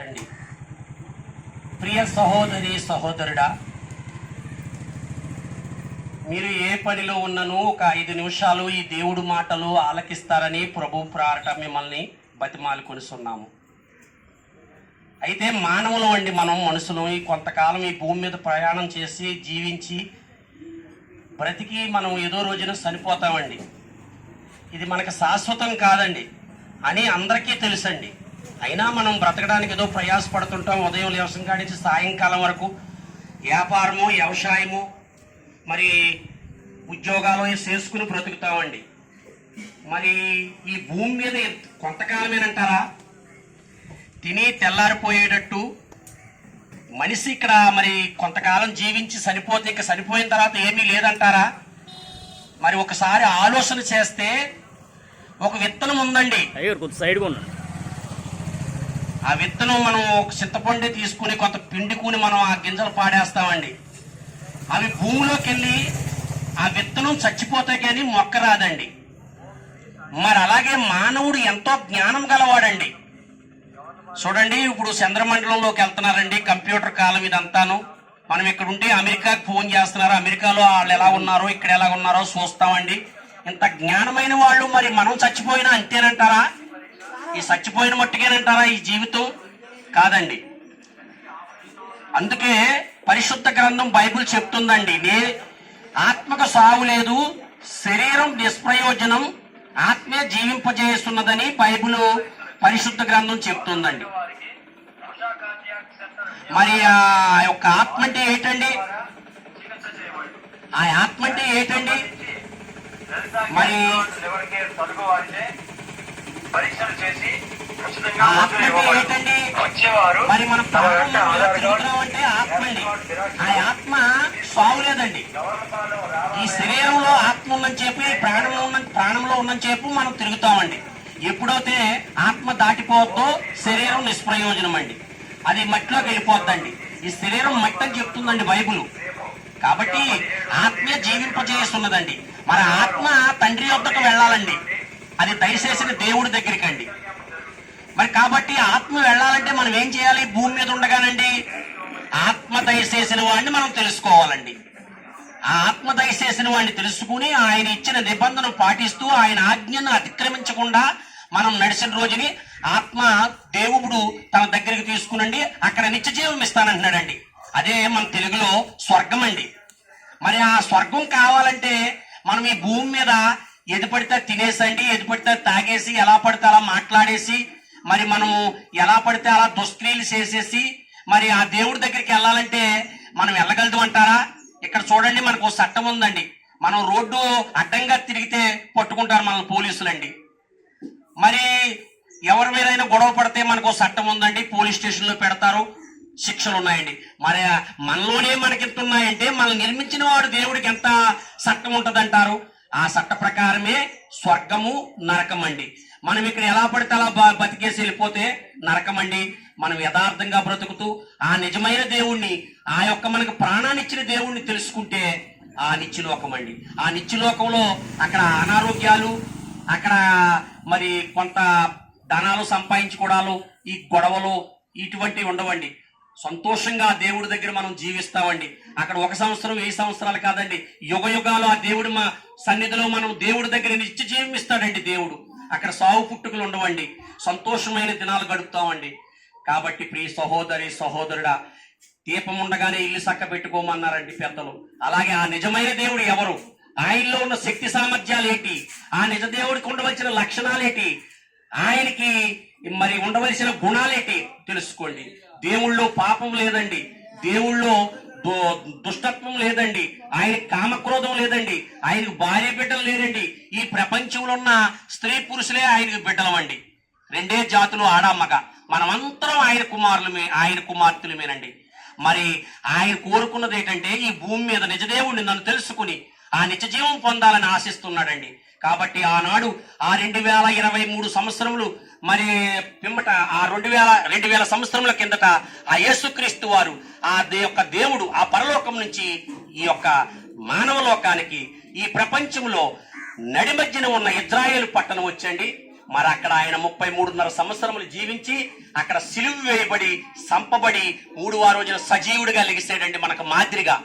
అండి ప్రియ సహోదరి సహోదరుడా మీరు ఏ పనిలో ఉన్నను ఒక ఐదు నిమిషాలు ఈ దేవుడు మాటలు ఆలకిస్తారని ప్రభు ప్రారట మిమ్మల్ని బతిమాలుకొనిస్తున్నాము అయితే మానవులు అండి మనం మనుషులు ఈ కొంతకాలం ఈ భూమి మీద ప్రయాణం చేసి జీవించి బ్రతికి మనం ఏదో రోజున చనిపోతామండి. ఇది మనకు శాశ్వతం కాదండి. అని అందరికీ తెలుసండి. అయినా మనం బ్రతకడానికి ఏదో ప్రయాసపడుతుంటాం. ఉదయం లేవసం కాడించి సాయంకాలం వరకు వ్యాపారము వ్యవసాయము మరి ఉద్యోగాలు చేసుకుని బ్రతుకుతామండి. మరి ఈ భూమి మీద కొంతకాలమేనంటారా? తిని తెల్లారిపోయేటట్టు మనిషి ఇక్కడ మరి కొంతకాలం జీవించి చనిపోతే ఇక చనిపోయిన తర్వాత ఏమీ లేదంటారా? మరి ఒకసారి ఆలోచన చేస్తే ఒక విత్తనం ఉందండి. సైడ్గా ఉన్నాను ఆ విత్తనం మనం ఒక చింతపండు తీసుకుని కొంత పిండుకుని మనం ఆ గింజలు పాడేస్తామండి. అవి భూమిలోకి వెళ్ళి ఆ విత్తనం చచ్చిపోతాయి కానీ మొక్క రాదండి. మరి అలాగే మానవుడు ఎంతో జ్ఞానం గలవాడండి. చూడండి ఇప్పుడు చంద్రమండలంలోకి వెళ్తున్నారండి కంప్యూటర్ కాలం ఇదంతాను. మనం ఇక్కడ ఉంటే అమెరికాకి ఫోన్ చేస్తున్నారు. అమెరికాలో వాళ్ళు ఎలా ఉన్నారో ఇక్కడ ఎలా ఉన్నారో చూస్తామండి. ఇంత జ్ఞానమైన వాళ్ళు మరి మనం చచ్చిపోయినా అంతేనంటారా? ఈ చచ్చిపోయిన మట్టుకేనంటారా ఈ జీవితం? కాదండి. అందుకే పరిశుద్ధ గ్రంథం బైబిల్ చెప్తుందండి నే ఆత్మకు సావు లేదు శరీరం నిష్ప్రయోజనం ఆత్మే జీవింపజేస్తున్నదని బైబిల్ పరిశుద్ధ గ్రంథం చెప్తుందండి. మరి ఆ యొక్క ఆత్మ అంటే ఏంటండి? ఆ ఆత్మ అంటే ఏంటండి? మరి ఎవరికి పరీక్షలు చేసి ఉచితంగా మందులు వచ్చేవారు. మరి మనం అంటే ఆత్మ అండి. ఆ ఆత్మ సావు లేదండి. గవర్నపాలెం రామ- ఈ శరీరంలో ఆత్మ ఉందని చెప్పి ప్రాణంలో ఉన్న ప్రాణంలో ఉన్నని చెప్పి మనం తిరుగుతామండి. ఎప్పుడైతే ఆత్మ దాటిపోద్దో శరీరం నిష్ప్రయోజనం అండి. అది మట్టిలోకి వెళ్ళిపోద్దండి. ఈ శరీరం మట్టి అని చెప్తుందండి బైబుల్. కాబట్టి ఆత్మే జీవింపజేస్తున్నదండి మన ఆత్మ తండ్రి యొద్దకు వెళ్ళాలండి. అది దయచేసిన దేవుడి దగ్గరికి అండి. మరి కాబట్టి ఆత్మ వెళ్ళాలంటే మనం ఏం చేయాలి? భూమి మీద ఉండగానండి. ఆత్మ దయచేసిన వాడిని మనం తెలుసుకోవాలండి. ఆ ఆత్మ దయచేసిన వాడిని తెలుసుకుని ఆయన ఇచ్చిన నిబంధన పాటిస్తూ ఆయన ఆజ్ఞను అతిక్రమించకుండా మనం నడిచిన రోజుని ఆత్మ దేవుడు తన దగ్గరికి తీసుకునండి. అక్కడ నిత్య జీవం ఇస్తానంటున్నాడండి. అదే మన తెలుగులో స్వర్గం అండి. మరి ఆ స్వర్గం కావాలంటే మనం ఈ భూమి మీద ఎది పడితే తినేసండి ఎది పడితే తాగేసి ఎలా పడితే అలా మాట్లాడేసి మరి మనము ఎలా పడితే అలా దుష్క్రియలు చేసేసి మరి ఆ దేవుడి దగ్గరికి వెళ్ళాలంటే మనం వెళ్ళగలదు అంటారా ఇక్కడ చూడండి మనకు చట్టం ఉందండి. మనం రోడ్డు అడ్డంగా తిరిగితే పట్టుకుంటారు మన పోలీసులండి. మరి ఎవరి మీదైనా గొడవ పడితే మనకు చట్టం ఉందండి పోలీస్ స్టేషన్లో పెడతారు శిక్షలు ఉన్నాయండి. మరి మనలోనే మనకి ఎంత ఉన్నాయంటే మనం నిర్మించిన వాడు దేవుడికి ఎంత చట్టం అంటారు ఆ చట్ట ప్రకారమే స్వర్గము నరకం అండి మనం ఇక్కడ ఎలా పడితే అలా బతికేసి వెళ్ళిపోతే నరకం అండి మనం యథార్థంగా బ్రతుకుతూ ఆ నిజమైన దేవుణ్ణి ఆ యొక్క మనకు ప్రాణాన్ని ఇచ్చిన దేవుణ్ణి తెలుసుకుంటే ఆ నిత్యలోకం అండి ఆ నిత్యలోకంలో అక్కడ అనారోగ్యాలు అక్కడ మరి కొంత ధనాలు సంపాదించుకోవడాలు ఈ గొడవలు ఇటువంటివి ఉండవండి. సంతోషంగా దేవుడి దగ్గర మనం జీవిస్తామండి. అక్కడ ఒక సంవత్సరం వెయ్యి సంవత్సరాలు కాదండి. యుగ యుగాలు ఆ దేవుడు మా సన్నిధిలో మనం దేవుడి దగ్గర నిత్య జీవిస్తాడండి దేవుడు. అక్కడ సావు పుట్టుకలు ఉండవండి. సంతోషమైన దినాలు గడుపుతామండి. కాబట్టి ప్రియ సహోదరి సహోదరుడా దీపం ఉండగానే ఇల్లు చక్క పెట్టుకోమన్నారండి పెద్దలు. అలాగే ఆ నిజమైన దేవుడు ఎవరు? ఆయనలో ఉన్న శక్తి సామర్థ్యాలు ఏంటి? ఆ నిజ దేవుడికి ఉండవలసిన లక్షణాలేటి ఆయనకి మరి ఉండవలసిన గుణాలేటి తెలుసుకోండి. దేవుళ్ళో పాపం లేదండి. దేవుళ్ళో దు- దుష్టత్వం లేదండి. ఆయన కామక్రోధం లేదండి. ఆయనకు భార్య బిడ్డలు లేదండి ఈ ప్రపంచంలో ఉన్న స్త్రీ పురుషులే ఆయనకు బిడ్డలమండి. రెండే జాతులు ఆడామగ మనమంతరం ఆయన కుమారులు ఆయన కుమార్తెలమేనండి. మరి ఆయన కోరుకున్నది ఏంటంటే ఈ భూమి మీద నిజదేవుడిని నన్ను తెలుసుకుని ఆ నిజ జీవం పొందాలని ఆశిస్తున్నాడండి. కాబట్టి ఆనాడు ఆ రెండు వేల ఇరవై మూడు సంవత్సరములు మరి పిమ్మట ఆ రెండు వేల రెండు వేల సంవత్సరముల కిందట ఆ యేసుక్రీస్తు వారు ఆ దే యొక్క దేవుడు ఆ పరలోకం నుంచి ఈ యొక్క మానవ లోకానికి ఈ ప్రపంచంలో నడిమధ్యన ఉన్న ఇజ్రాయేల్ పట్టణం వచ్చండి. మరి అక్కడ ఆయన ముప్పై మూడున్నర సంవత్సరములు జీవించి అక్కడ సిలువు వేయబడి సంపబడి మూడవ రోజున సజీవుడిగా లెగిసాడండి మనకు మాదిరిగా.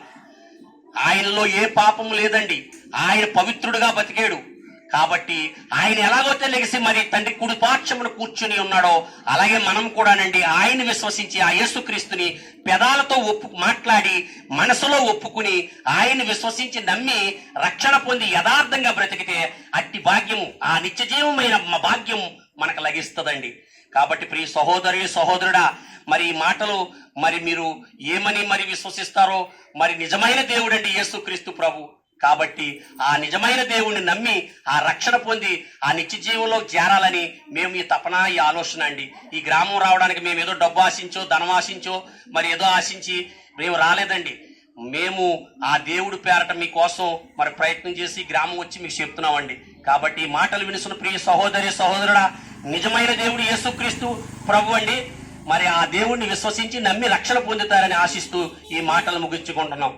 ఆయనలో ఏ పాపం లేదండి. ఆయన పవిత్రుడుగా బతికాడు. కాబట్టి ఆయన ఎలాగైతే లెగిసి మరి తండ్రి కుడిపాక్షమును కూర్చుని ఉన్నాడో అలాగే మనం కూడానండి ఆయన విశ్వసించి ఆ యేసుక్రీస్తుని పెదాలతో ఒప్పు మాట్లాడి మనసులో ఒప్పుకుని ఆయన విశ్వసించి నమ్మి రక్షణ పొంది యథార్థంగా బ్రతికితే అట్టి భాగ్యం ఆ నిత్యజీవమైన భాగ్యం మనకు లభిస్తుందండి. కాబట్టి ప్రియ సహోదరి సహోదరుడా మరి ఈ మాటలు మరి మీరు ఏమని మరి విశ్వసిస్తారో మరి నిజమైన దేవుడండి యేసుక్రీస్తు ప్రభు. కాబట్టి ఆ నిజమైన దేవుణ్ణి నమ్మి ఆ రక్షణ పొంది ఆ నిత్య జీవంలో చేరాలని మేము ఈ తపన ఈ ఆలోచన అండి. ఈ గ్రామం రావడానికి మేము ఏదో డబ్బు ఆశించో ధనం ఆశించో మరి ఏదో ఆశించి మేము రాలేదండి. మేము ఆ దేవుడు పేరట మీకోసం మరి ప్రయత్నం చేసి గ్రామం వచ్చి మీకు చెప్తున్నామండి. కాబట్టి ఈ మాటలు వినుసున్న ప్రియ సహోదరి సహోదరుడా నిజమైన దేవుడు యేసుక్రీస్తు ప్రభు అండి. మరి ఆ దేవుణ్ణి విశ్వసించి నమ్మి రక్షణ పొందుతారని ఆశిస్తూ ఈ మాటలు ముగించుకుంటున్నాం.